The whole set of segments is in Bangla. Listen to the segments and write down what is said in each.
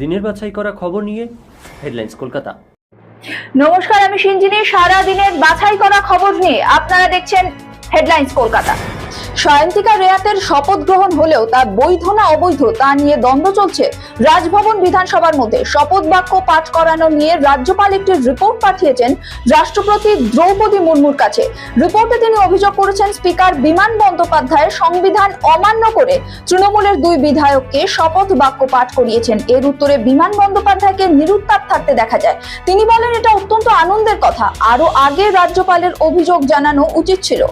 দিনের বাছাই করা খবর নিয়ে হেডলাইন্স কলকাতা। নমস্কার, আমি সিঞ্জিনী সারা দিনের বাছাই করা খবর নিয়ে আপনারা দেখছেন হেডলাইন্স কলকাতা। সায়ন্তিকা রেয়াতের শপথ গ্রহণ হলেও তা বৈধ না অবৈধ তা নিয়ে দ্বন্দ্ব চলছে রাজভবন বিধানসভার মধ্যে। শপথ বাক্য পাঠ করানো নিয়ে রাজ্যপাল একটি রিপোর্ট পাঠিয়েছেন রাষ্ট্রপতি দ্রৌপদী মুর্মুর কাছে। রিপোর্টে তিনি অভিযোগ করেছেন, স্পিকার বিমান বন্দ্যোপাধ্যায় সংবিধান অমান্য করে তৃণমূলের দুই বিধায়ককে শপথ বাক্য পাঠ করিয়েছেন। এর উত্তরে বিমান বন্দ্যোপাধ্যায়কে নিরুত্তাপ থাকতে দেখা যায়। তিনি বলেন, এটা অত্যন্ত আনন্দের কথা। আরও আগে রাজ্যপালের অভিযোগ জানানো উচিত ছিল।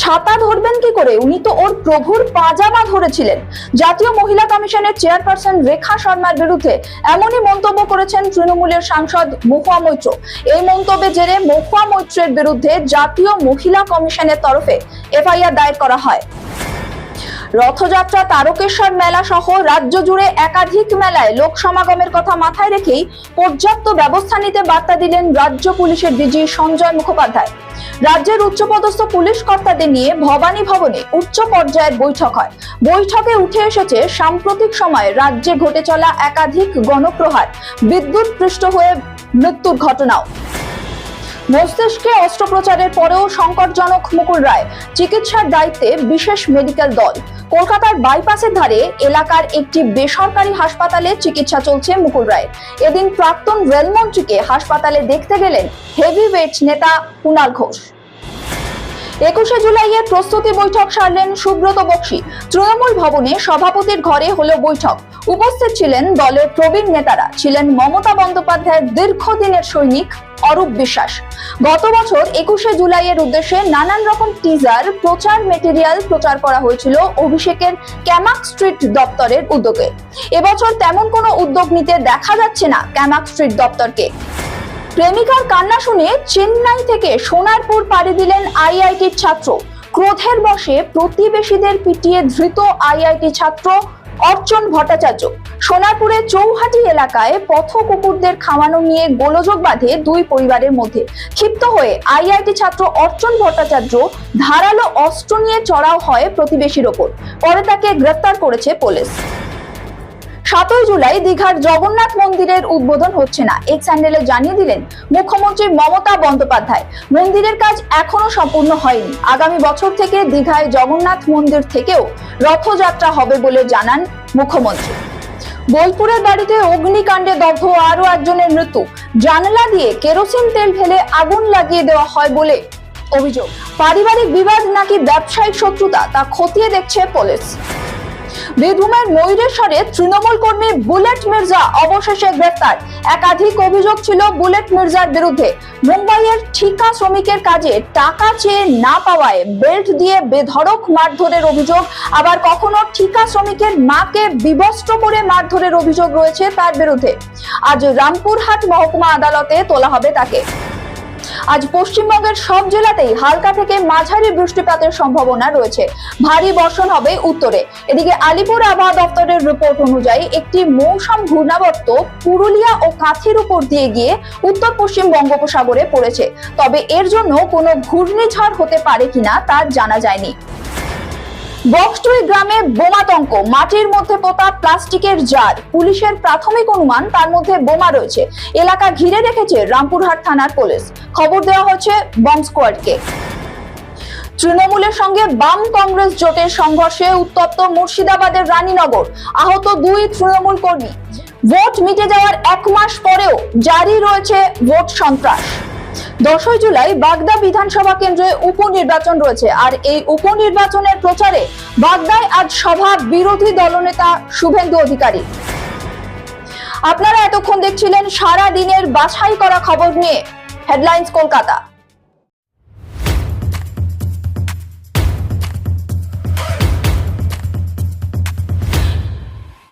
ছাতা ধরবেন কি করে? উনি তো ওর প্রভুর পাজামা ধরেছিলেন। জাতীয় মহিলা কমিশনের চেয়ারপারসন রেখা শর্মার বিরুদ্ধে এমনই মন্তব্য করেছেন তৃণমূলের সাংসদ মহুয়া মৈত্র। এই মন্তব্যের জেরে মহুয়া মৈত্রের বিরুদ্ধে জাতীয় মহিলা কমিশনের তরফে এফআইআর দায়ের করা হয়। রথযাত্রা, তারকেশ্বর মেলা সহ রাজ্য জুড়ে একাধিক মেলায় লোক সমাগমের কথা মাথায় রেখেই পর্যাপ্ত ব্যবস্থা নিতে বার্তা দিলেন রাজ্য পুলিশের ডিজি সঞ্জয় মুখোপাধ্যায়। রাজ্যের উচ্চপদস্থ পুলিশ কর্তাদের নিয়ে ভবানী ভবনে উচ্চ পর্যায়ের বৈঠক হয়। বৈঠকে উঠে এসেছে সাম্প্রতিক সময়ে রাজ্যে ঘটে চলা একাধিক গণপ্রহার, বিদ্যুৎ পৃষ্ঠ হয়ে মৃত্যুর ঘটনাও। মস্তিষ্কে অস্ত্রোপচারের পরেও সংকটজনক মুকুল রায়। চিকিৎসার দায়িত্বে বিশেষ মেডিকেল দল। কলকাতার বাইপাসের ধারে এলাকার একটি বেসরকারি হাসপাতালে চিকিৎসা চলছে মুকুল রায়ের। এদিন প্রাক্তন রেলমন্ত্রীকে হাসপাতালে দেখতে গেলেন হেভিওয়েট নেতা কুণাল ঘোষ। একুশে জুলাইয়ের প্রস্তুতি বৈঠক সারলেন সুব্রত বক্সি। তৃণমূল ভবনে সভাপতির ঘরে হলো বৈঠক। উপস্থিত ছিলেন দলের প্রবীণ নেতারা। ছিলেন মমতা বন্দ্যোপাধ্যায়ের দীর্ঘদিনের সৈনিক অরূপ বিশ্বাস। গত বছর একুশে জুলাইয়ের উদ্দেশ্যে নানান রকম টিজার প্রচার মেটেরিয়াল প্রচার করা হয়েছিল অভিষেকের ক্যামাক স্ট্রিট দপ্তরের উদ্যোগে। এবছর তেমন কোনো উদ্যোগ নিতে দেখা যাচ্ছে না ক্যামাক স্ট্রিট দপ্তরকে। প্রেমিকার কান্না শুনে চেন্নাই থেকে সোনারপুর পাড়ি দিলেন আইআইটির ছাত্র। ক্রোধের বশে প্রতিবেশীদের পিটিয়ে ধৃত আইআইটি ছাত্র অর্চন ভট্টাচার্য। সোনারপুরের চৌহাটি এলাকায় পথ কুকুরদের খাওয়ানো নিয়ে গোলযোগ বাঁধে দুই পরিবারের মধ্যে। ক্ষিপ্ত হয়ে আইআইটি ছাত্র অর্চন ভট্টাচার্য ধারালো অস্ত্র নিয়ে চড়াও হয় প্রতিবেশীর ওপর। পরে তাকে গ্রেপ্তার করেছে পুলিশ। সাতই জুলাই দীঘার জগন্নাথ মন্দিরের উদ্বোধন হচ্ছে না। এক স্যান্ডেলে জানিয়ে দিলেন মুখ্যমন্ত্রী মমতা বন্দ্যোপাধ্যায়। মন্দিরের কাজ এখনও সম্পূর্ণ হয়নি। আগামী বছর থেকে দীঘায় জগন্নাথ মন্দির থেকেও রথযাত্রা হবে বলে জানান মুখ্যমন্ত্রী। বোলপুরের বাড়িতে অগ্নিকাণ্ডে দগ্ধ আরও একজনের মৃত্যু। জানলা দিয়ে কেরোসিন তেল ঢেলে আগুন লাগিয়ে দেওয়া হয় বলে অভিযোগ। পারিবারিক বিবাদ নাকি ব্যবসায়িক শত্রুতা তা খতিয়ে দেখছে পুলিশ। বীরভূমের ময়ূরেশ্বরে তৃণমূল কর্মী বুলেট মির্জা অবশেষে গ্রেফতার একাধিক অভিযোগ ছিল বুলেট মির্জার বিরুদ্ধে। মুম্বাইয়ের ঠিকা শ্রমিকের কাজে টাকা চেয়ে না পাওয়ায় বেল্ট দিয়ে বেধড়ক মারধরের অভিযোগ। আবার কখনো ঠিকা শ্রমিকের মাকে বিবস্ত্র করে মারধরের অভিযোগ রয়েছে তার বিরুদ্ধে। আজ রামপুরহাট মহকুমা আদালতে তোলা হবে তাকে। আজ পশ্চিমবঙ্গের সব জেলাতেই হালকা থেকে মাঝারি বৃষ্টিপাতের সম্ভাবনা রয়েছে। ভারী বর্ষণ হবে উত্তরে। এদিকে আলিপুর আবহাওয়া দপ্তরের রিপোর্ট অনুযায়ী একটি মৌসুম ঘূর্ণাবর্ত পুরুলিয়া ও কাঁথির উপর দিয়ে গিয়ে উত্তর পশ্চিম বঙ্গোপসাগরে পড়েছে। তবে এর জন্য কোনো ঘূর্ণিঝড় হতে পারে কিনা তা জানা যায়নি। বক্সটুই গ্রামে বোমাতঙ্ক। মাটির মধ্যে পোতা প্লাস্টিকের জার। পুলিশের প্রাথমিক অনুমান, তার মধ্যে বোমা রয়েছে। এলাকা ঘিরে রেখেছে রামপুরহাট থানার পুলিশ। খবর দেওয়া হচ্ছে বম স্কোয়াডকে। তৃণমূলের সঙ্গে বাম কংগ্রেস জোটের সংঘর্ষে উত্তপ্ত মুর্শিদাবাদের রানীনগর। আহত দুই তৃণমূল কর্মী। ভোট মিটে যাওয়ার এক মাস পরেও জারি রয়েছে ভোট সন্ত্রাস। দশই জুলাই বাগদা বিধানসভা কেন্দ্রে উপনির্বাচন রয়েছে। আর এই উপনির্বাচনের প্রচারে বাগদায় আজ সভা বিরোধী দলনেতা শুভেন্দু অধিকারী। আপনারা এতক্ষণ দেখছিলেন সারা দিনের বাছাই করা খবর নিয়ে। হেডলাইন্স কলকাতা।